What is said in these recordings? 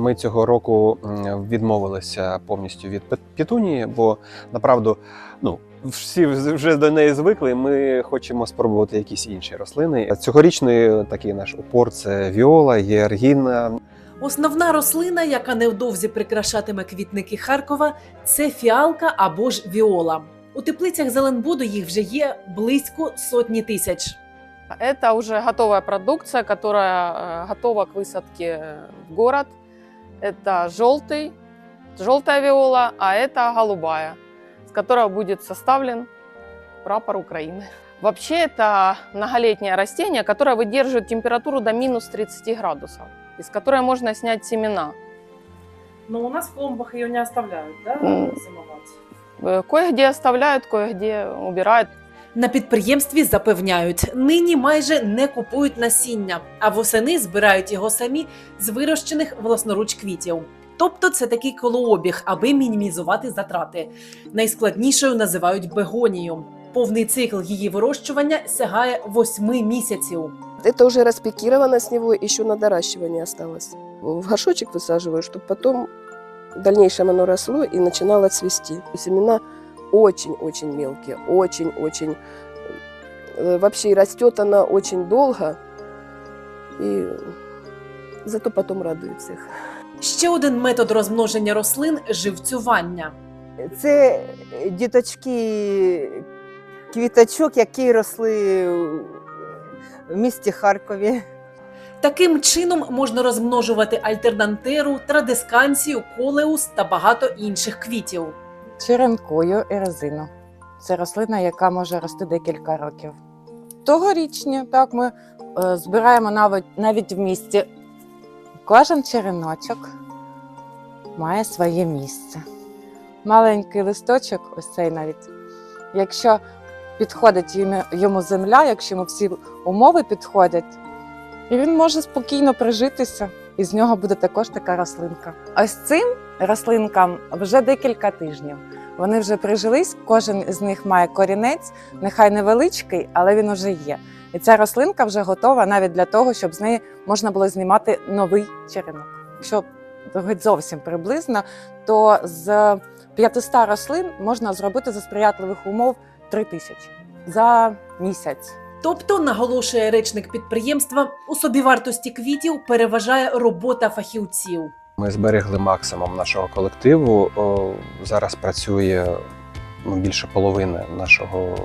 Ми цього року м, відмовилися повністю від пет- петунії, бо направду, ну. Всі вже до неї звикли. Ми хочемо спробувати якісь інші рослини. Цьогорічний такий наш упор це віола, георгіна, Основна рослина, яка невдовзі прикрашатиме квітники Харкова, це фіалка або ж віола. У теплицях Зеленбуду їх вже є близько сотні тисяч. Это уже готовая продукция, которая э, готова к высадке в город. Это желтый, желтая виола, а это голубая, с которой будет составлен прапор Украины. Вообще это многолетнее растение, которое выдерживает температуру до минус 30 градусов, из которой можно снять семена. Ну у нас в клумбах її не оставляють, да, М. зимувати. Э, Кое-где оставляют, кое-где убирают. На підприємстві запевняють, нині майже не купують насіння, а восени збирають його самі з вирощених власноруч квітів. Тобто це такий колообіг, аби мінімізувати затрати. Найскладнішою називають бегонію. Повний цикл її вирощування сягає восьми місяців. Это уже распикировано с него, еще на доращивание осталось. В горшочек высаживаю, чтобы потом в дальнейшем оно росло и начинало цвести. Семена очень-очень мелкие, очень-очень. Э, Вообще растет она очень долго, и зато потом радует всех. Ще один метод розмноження рослин живцювання. Це діточки квіточок, які росли в місті Харкові. Таким чином можна розмножувати альтернантеру, традисканцію, колеус та багато інших квітів. Черенкою і резину. Це рослина, яка може рости декілька років. Тогорічні, так, ми е, збираємо навіть, навіть в місті. Кожен череночок має своє місце. Маленький листочок, ось цей навіть, якщо підходить йому, земля, якщо йому всі умови підходять, і він може спокійно прижитися, і з нього буде також така рослинка. Ось цим рослинкам вже декілька тижнів. Вони вже прижились, кожен з них має корінець, нехай невеличкий, але він уже є. І ця рослинка вже готова навіть для того, щоб з неї можна було знімати новий черенок. Якщо говорити зовсім приблизно, то з 500 рослин можна зробити за сприятливих умов 3 тисячі за місяць. Тобто, наголошує речник підприємства, у собівартості квітів переважає робота фахівців. Ми зберегли максимум нашого колективу. Зараз працює ну, більше половини нашого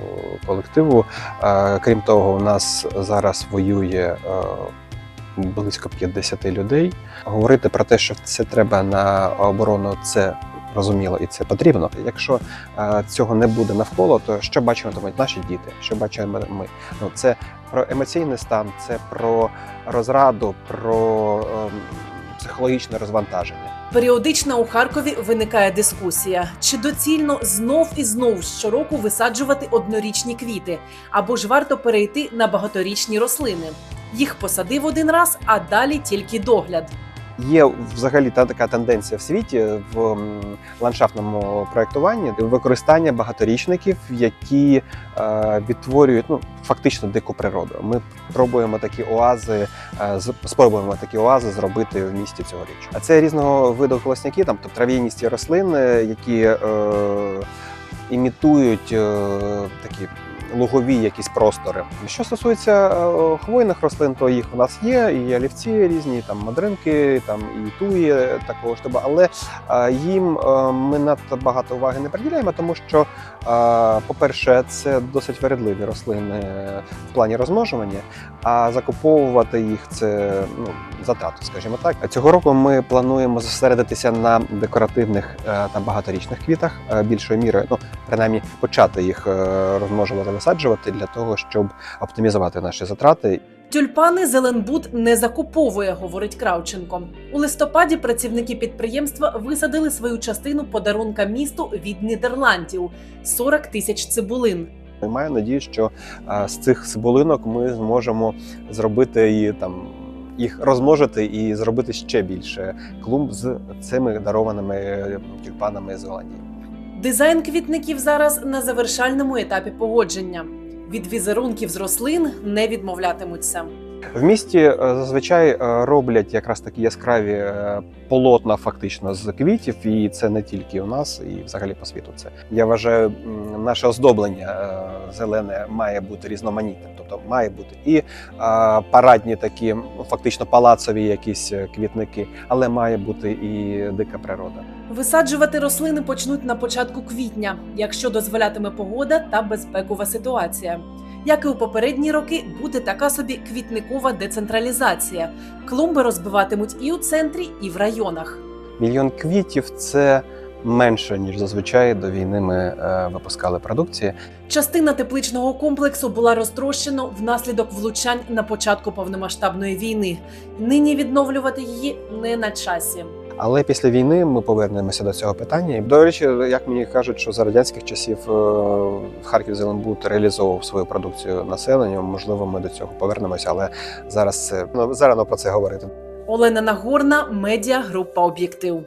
колективу. Е, Крім того, у нас зараз воює е, близько 50 людей. Говорити про те, що це треба на оборону, це розуміло і це потрібно. Якщо е, цього не буде навколо, то що бачитимуть наші діти? Що бачимо ми? Ну це про емоційний стан, це про розраду, про ем, психологічне розвантаження. Періодично у Харкові виникає дискусія: чи доцільно знов і знов щороку висаджувати однорічні квіти, або ж варто перейти на багаторічні рослини. Їх посадив один раз, а далі тільки догляд. Є взагалі та така тенденція в світі в ландшафтному проєктуванні використання багаторічників, які е, відтворюють ну фактично дику природу. Ми пробуємо такі оази, е, спробуємо такі оази зробити в місті цьогоріч. А це різного виду колосняки, там тобто трав'яністі рослини, які е, імітують е, такі. Лугові якісь простори. Що стосується е, хвойних рослин, то їх у нас є, і олівці різні, там мадринки, там і туї такого ж тобто, але е, їм е, ми надто багато уваги не приділяємо, тому що, по-перше, це досить вередливі рослини в плані розмножування, а закуповувати їх це ну, затрато, скажімо так. Цього року ми плануємо зосередитися на декоративних та багаторічних квітах більшою мірою, ну принаймні почати їх розмножувати, висаджувати для того, щоб оптимізувати наші затрати Тюльпани Зеленбуд не закуповує, говорить Кравченко. У листопаді працівники підприємства висадили свою частину подарунка місту від Нідерландів 40 тисяч цибулин. Маю надію, що з цих цибулинок ми зможемо зробити і там. Їх розмножити і зробити ще більше клумб з цими дарованими тюльпанами з Голландії. Дизайн квітників зараз на завершальному етапі погодження. Від візерунків з рослин не відмовлятимуться. В місті е, зазвичай е, роблять якраз такі яскраві е, полотна, фактично з квітів, і це не тільки у нас, і взагалі по світу. Це я вважаю, наше оздоблення зелене має бути різноманітним. Тобто має бути і парадні такі, фактично палацові якісь е, квітники, але має бути і дика природа. Висаджувати рослини почнуть на початку квітня, якщо дозволятиме погода та безпекова ситуація. Як і у попередні роки, буде така собі квітникова децентралізація. Клумби розбиватимуть і у центрі, і в районах. Мільйон квітів це менше ніж зазвичай до війни ми е, випускали продукції. Частина тепличного комплексу була розтрощена внаслідок влучань на початку повномасштабної війни. Нині відновлювати її не на часі. Але після війни ми повернемося до цього питання. І, До речі, як мені кажуть, що за радянських часів е, Харків Зеленбуд реалізовував свою продукцію населенню. Можливо, ми до цього повернемося, але зараз це ну зарано про це говорити. Олена Нагорна, медіа група Об'єктив.